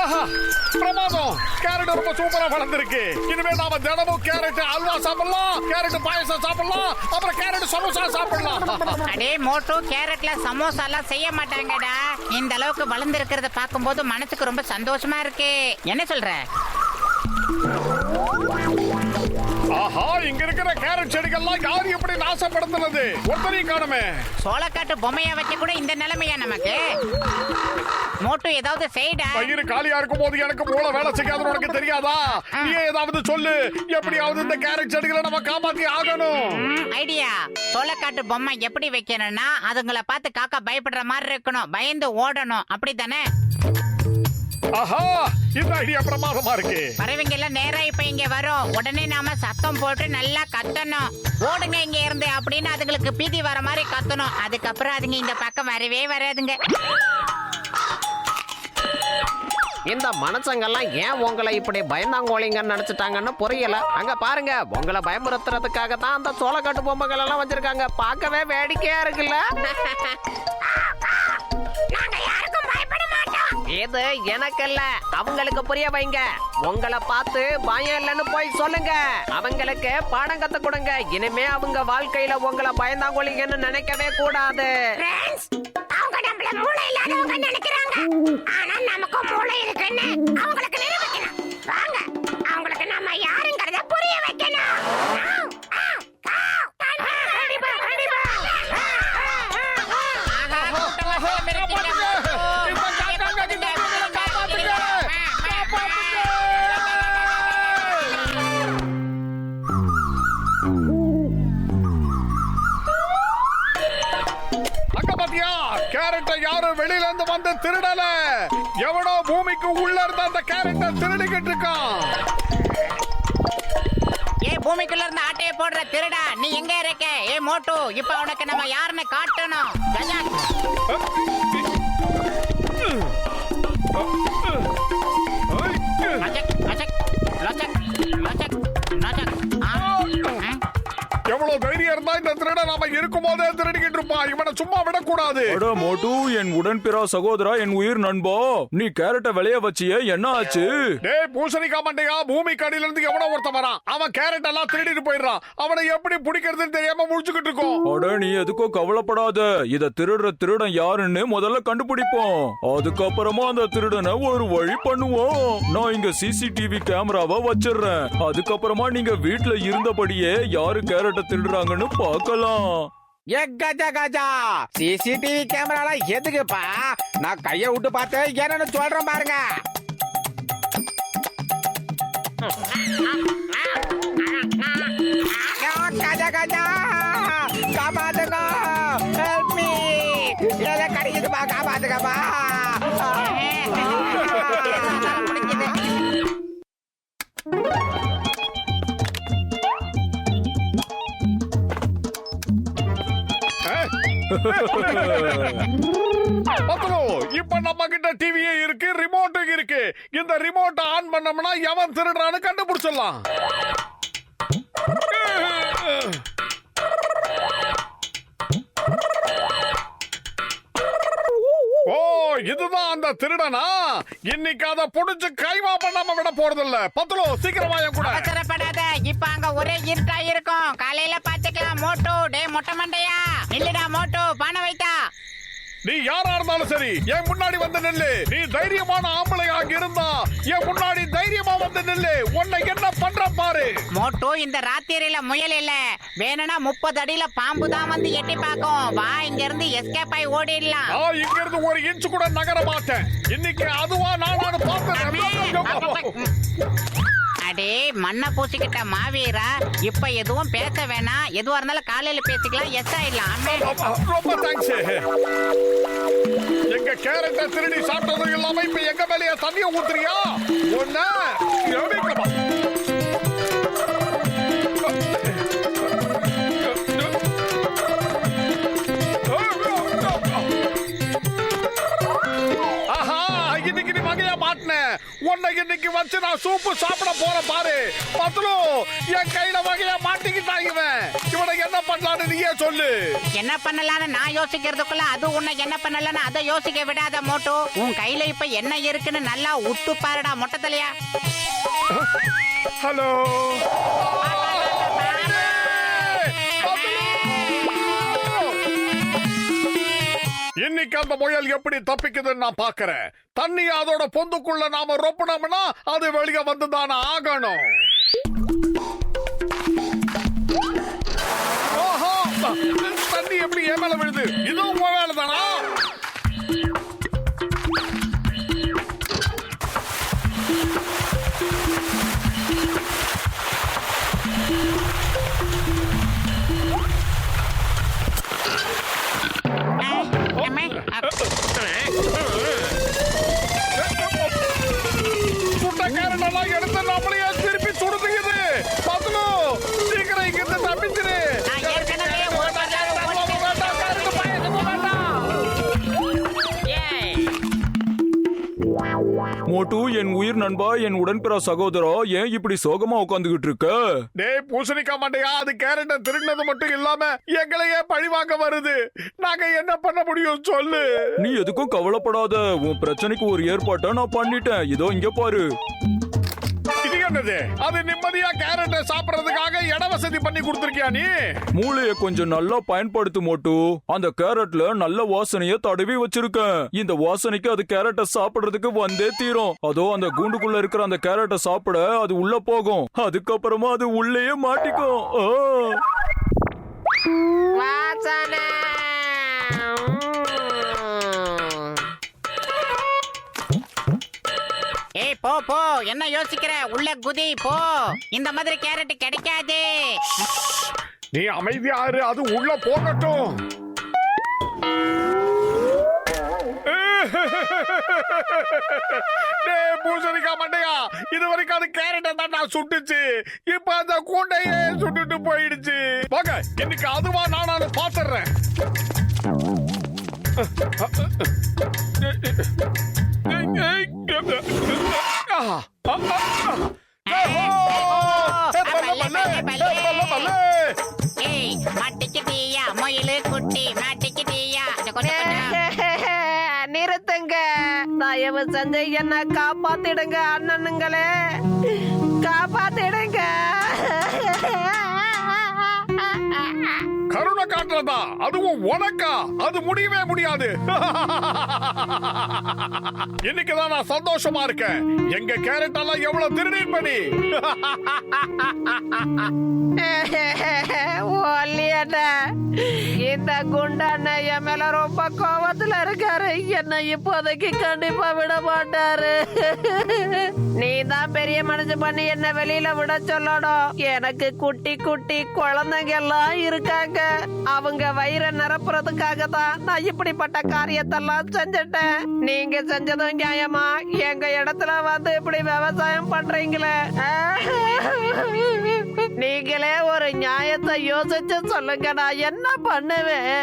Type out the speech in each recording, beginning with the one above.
ஆஹா பிரமாதம். கேரட் ரொம்ப சூப்பரா வளர்ந்துருக்கு. இனிமே நாம தினமும் கேரட் அல்வா சாப்பிடலாம். கேரட் பாயசம் சாப்பிடலாம். அப்புறம் கேரட் சமோசா சாப்பிடலாம். அடே மோட்டோ கேரட்ல சமோசா எல்லாம் செய்ய மாட்டாங்கடா. இந்த அளவுக்கு வளர்ந்து இருக்கிறத பார்க்கும்போது மனசுக்கு ரொம்ப சந்தோஷமா இருக்கு. என்ன சொல்ற? ஆஹா இங்க இருக்கிற கேரட் செடிகள்லாம் யார் எப்படி நாசப்படுத்துனது? ஒருத்தரையும் காணுமே. சோளக்காட்டு பொம்மையா வச்சு கூட இந்த நிலைமையா நமக்கு? மோட்டு ஏதாவது செய்டா. பயிர் காலியா இருக்கும் போது எனக்கு மூளை வேலை செய்யாதுன்னு உனக்கு தெரியாதா? நீ ஏதாவது சொல்லு. எப்படியாவது இந்த கேரட் செடிகளை நம்ம காப்பாத்தி ஆகணும். ஐடியா. சோளக்காட்டு பொம்மை எப்படி வைக்கணும்னா அதுங்களை பார்த்து காக்கா பயப்படுற மாதிரி இருக்கணும். பயந்து ஓடணும். அப்படித்தானே? ஆஹா இந்த ஐடியா பிரமாதமா இருக்கு. பறவைங்க எல்லாம் நேரா இப்ப இங்க வரும். உடனே நாம சத்தம் போட்டு நல்லா கத்தணும். ஓடுங்க இங்க இருந்து அப்படின்னு அதுங்களுக்கு பீதி வர மாதிரி கத்தணும். அதுக்கப்புறம் அதுங்க இந்த பக்கம் வரவே வராதுங்க. இந்த மனுஷங்கெல்லாம் ஏன் உங்களை இப்படி பயந்தாங்கோலிங்கன்னு நினைச்சிட்டாங்கன்னு புரியல. அங்க பாருங்க உங்களை பயமுறுத்துறதுக்காக தான் அந்த சோளக்காட்டு பொம்மைகள் எல்லாம் வச்சிருக்காங்க. பார்க்கவே வேடிக்கையா இருக்குல்ல? இது எனக்கல்ல. அவங்களுக்கு புரிய வைங்க. உங்களை பார்த்து பயம் இல்லைன்னு போய் சொல்லுங்க. அவங்களுக்கு பாடம் கத்து கொடுங்க. இனிமே அவங்க வாழ்க்கையில உங்களை பயந்தாங்கொழிங்கன்னு நினைக்கவே கூடாது. அவங்க நம்மள மூளை இல்லாதவங்க நினைக்கிறாங்க. ஆனா நமக்கு மூளை இருக்குன்னு அவங்களுக்கு கேரட்டை யாரும் வெளியில இருந்து வந்து திருடல. எவனோ பூமிக்கு உள்ள இருந்த அந்த கேரட்டை திருடிக்கிட்டு இருக்கான். ஏ பூமிக்குள்ள இருந்து ஆட்டைய போடுற திருடா நீ எங்க இருக்க? ஏ மோட்டு இப்ப உனக்கு நம்ம யாருன்னு காட்டணும். எவ்வளவு தைரியம் இருந்தா இந்த திருட நாம இருக்கும் போதே திருடிக்கிட்டு இருப்பான். இவனை சும்மா விடக்கூடாது அட மோட்டு என் உடன்பிறா சகோதரா என் உயிர் நண்பா. நீ கேரட்டை விளைய வச்சியே என்ன ஆச்சு? டேய் பூசணிக்கா மண்டையா பூமி கடியில இருந்து எவனோ ஒருத்தன் வரான். அவன் கேரட் எல்லாம் திருடிட்டு போயிடுறான். அவனை எப்படி பிடிக்கிறதுன்னு தெரியாம முடிச்சுக்கிட்டு இருக்கோம். அட நீ எதுக்கோ கவலைப்படாத. இத திருடுற திருடன் யாருன்னு முதல்ல கண்டுபிடிப்போம். அதுக்கப்புறமா அந்த திருடனை ஒரு வழி பண்ணுவோம். நான் இங்க சிசிடிவி கேமராவை வச்சிடுறேன். அதுக்கப்புறமா நீங்க வீட்ல இருந்தபடியே யாரு கேரட்டை திருடுறாங்கன்னு பார்க்கலாம். ஏ கஜா கஜா. சிசிடிவி கேமரால எதுக்குப்பா? நான் கைய விட்டு பார்த்து என்னன்னு சொல்றேன் பாருங்க. கஜா கஜா. காப்பாத்துங்க. ஹெல்ப் மீ எதை கடிக்குதுப்பா காப்பாத்துக்கப்பா இப்ப நம்ம கிட்ட டிவியே இருக்கு ரிமோட்டும் இருக்கு. இந்த ரிமோட்டை ஆன் பண்ணோம்னா எவன் திருடுறான்னு கண்டுபிடிச்சிடலாம். ஓ இதுதான் அந்த திருடனா? இன்னைக்கு அத புடிச்சு கைமா பண்ணாம விட போறதில்ல. பத்ரு சீக்கிரமா என் கூட. அவசரப்படாத. இப்ப அங்க ஒரே இருட்டா இருக்கும். காலையில பாத்துக்கலாம். மோட்டோ டே மொட்டை மண்டையா? இல்லடா மோட்டு பானை வைத்தா நீ யாரா இருந்தாலும் சரி என் முன்னாடி வந்து நில்லு. நீ தைரியமான ஆம்பளையாக இருந்தா என் முன்னாடி தைரியமா வந்து நில்லு. உன்னை என்ன பண்ற பாரு. மோட்டு இந்த ராத்திரியில முயல் இல்ல. வேணும்னா முப்பது அடியில பாம்பு தான் வந்து எட்டி பார்க்கும். வா இங்க இருந்து எஸ்கேப் ஆகி ஓடிடலாம். நான் இங்க இருந்து ஒரு இன்ச் கூட நகர மாட்டேன். இன்னைக்கு அதுவா நானானு பார்த்து அடே மண்ணை பூசிக்கிட்ட மாவீரா இப்ப எதுவும் பேச வேணாம் எதுவா இருந்தாலும் காலையில பேசிக்கலாம் எஸ் ஆயிடலாம் ரொம்ப தேங்க்ஸ் எங்க கேரட்டை திருடி சாப்பிட்டது இல்லாம இப்ப எங்க மேலயே தண்ணியை ஊத்துறியா? ஒண்ணு இன்னைக்கு வச்சு நான் சூப்பு சாப்பிட போறேன் பாரு. பத்ரு என் கையில வகையா மாட்டிக்கிட்டான் இவன். இவனை என்ன பண்ணலான்னு நீயே சொல்லு. என்ன பண்ணலாம்னு நான் யோசிக்கிறதுக்குள்ள அது உன்னை என்ன பண்ணலன்னு அதை யோசிக்க விடாத மோட்டு. உன் கையில இப்ப என்ன இருக்குன்னு நல்லா உத்து பாருடா மொட்டை தலையா. ஹலோ. இன்னைக்கு அந்த முயல் எப்படி தப்பிக்குதுன்னு நான் பாக்குறேன் தண்ணி அதோட பொந்துக்குள்ள நாம ரொப்பினோம்னா அது வெளியே வந்துதானே ஆகணும். ஓஹோ! தண்ணி எப்படி ஏமல விழுது? இதுவும் உன் வேலை தானா மோட்டு என் உயிர் நண்பா என் உடன்பிற சகோதரா ஏன் இப்படி சோகமா உட்காந்துகிட்டு இருக்க? டேய் பூசணிக்கா மாட்டையா அது கேரட்டை திருடினது மட்டும் இல்லாம எங்களையே பழிவாங்க வருது. நாங்க என்ன பண்ண முடியும் சொல்லு. நீ எதுக்கும் கவலைப்படாத. உன் பிரச்சனைக்கு ஒரு ஏற்பாட்டை நான் பண்ணிட்டேன். இதோ இங்க பாரு. என்னது? அது நிம்மதியா கேரட்டை சாப்பிடறதுக்காக இட வசதி பண்ணி கொடுத்துருக்கியா நீ? மூளைய கொஞ்சம் நல்லா பயன்படுத்து மோட்டு. அந்த கேரட்ல நல்ல வாசனைய தடவி வச்சிருக்கேன். இந்த வாசனைக்கு அது கேரட்டை சாப்பிடுறதுக்கு வந்தே தீரும். அதோ அந்த கூண்டுக்குள்ள இருக்கிற அந்த கேரட்டை சாப்பிட அது உள்ள போகும். அதுக்கப்புறமா அது உள்ளேயே மாட்டிக்கும். வாசனை. போ போ என்ன யோசிக்கிற உள்ள குதி போ இந்த மாதிரி கேரட் கிடைக்காது நீ அமைதியா இரு அது உள்ள போகட்டும் பூசணிக்கா மண்டையா இது வரைக்கும் அது கேரட்டை தான் நான் சுட்டுச்சு இப்ப அந்த கூண்டையே சுட்டுட்டு போயிடுச்சு வாங்க இன்னைக்கு அதுவா நானாலும் பாத்துறேன் ஏய் மாட்டிக்கிட்டியா மொயிலு குட்டி மாட்டிக்கிட்டியா நிறுத்துங்க. தயவு செஞ்சு என்ன காப்பாத்திடுங்க அண்ணனுங்களே. காப்பாத்திடுங்க. உனக்கா? அது முடியவே முடியாது. இன்னைக்குதான் நான் சந்தோஷமா இருக்கேன். எங்க கேரட் எல்லாம் எவ்வளவு திருநீர் பண்ணி இந்த குண்டாண்ண என் மேல ரொம்ப கோபத்துல இருக்காரு. என்ன இப்போதைக்கு கண்டிப்பா விட மாட்டாரு. நீ தான் பெரிய மனசு பண்ணி என்ன வெளியில விட சொல்லணும் எனக்கு குட்டி குட்டி குழந்தைங்க எல்லாம் இருக்காங்க. அவங்க வயிறை நிரப்புறதுக்காக தான் நான் இப்படிப்பட்ட காரியத்தெல்லாம் செஞ்சுட்டேன். நீங்க செஞ்சதும் நியாயமா? எங்க இடத்துல வந்து இப்படி விவசாயம் பண்றீங்களே? நீங்களே ஒரு நியாயத்தை யோசிச்சு சொல்லுங்க நான் என்ன பண்ணுவேன்?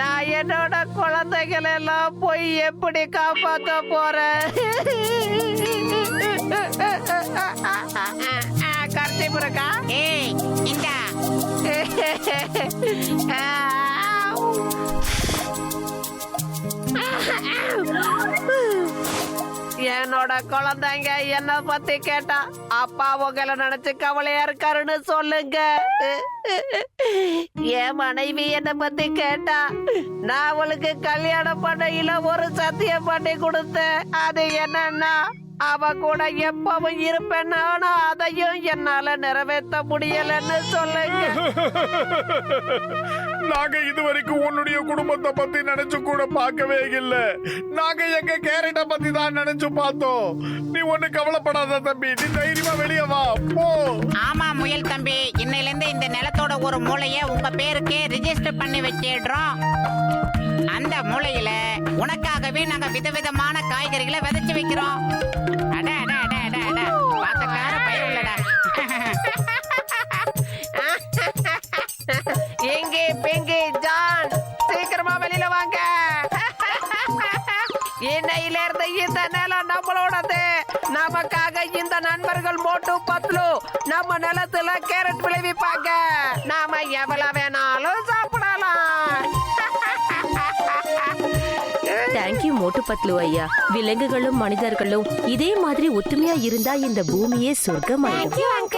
நான் என்னோட குழந்தைகளை எல்லாம் போய் எப்படி காப்பாத்த போறேன் கர்த்திபுரக்கா ஏய் இந்தா. என்னோட குழந்தைங்க என்ன பத்தி கேட்டா அப்பா உங்களை நினைச்சு கவலையா இருக்காருன்னு சொல்லுங்க. என் மனைவி என்ன பத்தி கேட்டா நான் அவளுக்கு கல்யாணம் பண்ணையில ஒரு சத்தியம் பண்ணி கொடுத்தேன். அது என்னன்னா அவ கூட எப்பவும் இருப்பேன் ஆனா அதையும் என்னால நிறைவேற்ற முடியலன்னு சொல்லுங்க. நாங்க இதுவரைக்கும் உன்னுடைய குடும்பத்தை பத்தி நினைச்சு கூட பார்க்கவே இல்லை. நாங்க எங்க கேரட்டை பத்தி தான் நினைச்சு பார்த்தோம். நீ ஒண்ணு கவலைப்படாத தம்பி. நீ தைரியமா வெளியே வா. போ. ஆமா முயல் தம்பி. இன்னையில இருந்து இந்த நிலத்தோட ஒரு மூளைய உங்க பேருக்கே ரிஜிஸ்டர் பண்ணி வச்சிடுறோம். அந்த மூளையில உனக்காகவே நாங்க விதவிதமான காய்கறிகளை விதைச்சு வைக்கிறோம். நமக்காக இந்த நண்பர்கள் மோட்டு பத்லு நம்ம நிலத்துல கேரட் விளைவிப்பாங்க நாம எவ்வளவு வேணாலும் சாப்பிடலாம். தேங்க்யூ மோட்டு பத்லு ஐயா. விலங்குகளும் மனிதர்களும் இதே மாதிரி ஒத்துமையா இருந்தா இந்த பூமியே சொர்க்கமாயிடும்.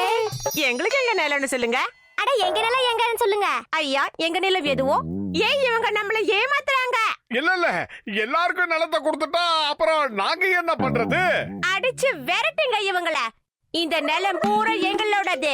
எங்களுக்கு எங்க நிலம்னு சொல்லுங்க? அட எங்க நிலம் எங்கன்னு சொல்லுங்க. ஐயா எங்க நிலம் எதுவோ? ஏன் இவங்க நம்மள ஏமாத்த இல்ல இல்ல. எல்லாருக்கும் நிலத்தை கொடுத்துட்டா அப்புறம் நாங்க என்ன பண்றது? அடிச்சு விரட்டுங்க இவங்கள. இந்த நிலம் பூரா எங்களோடது.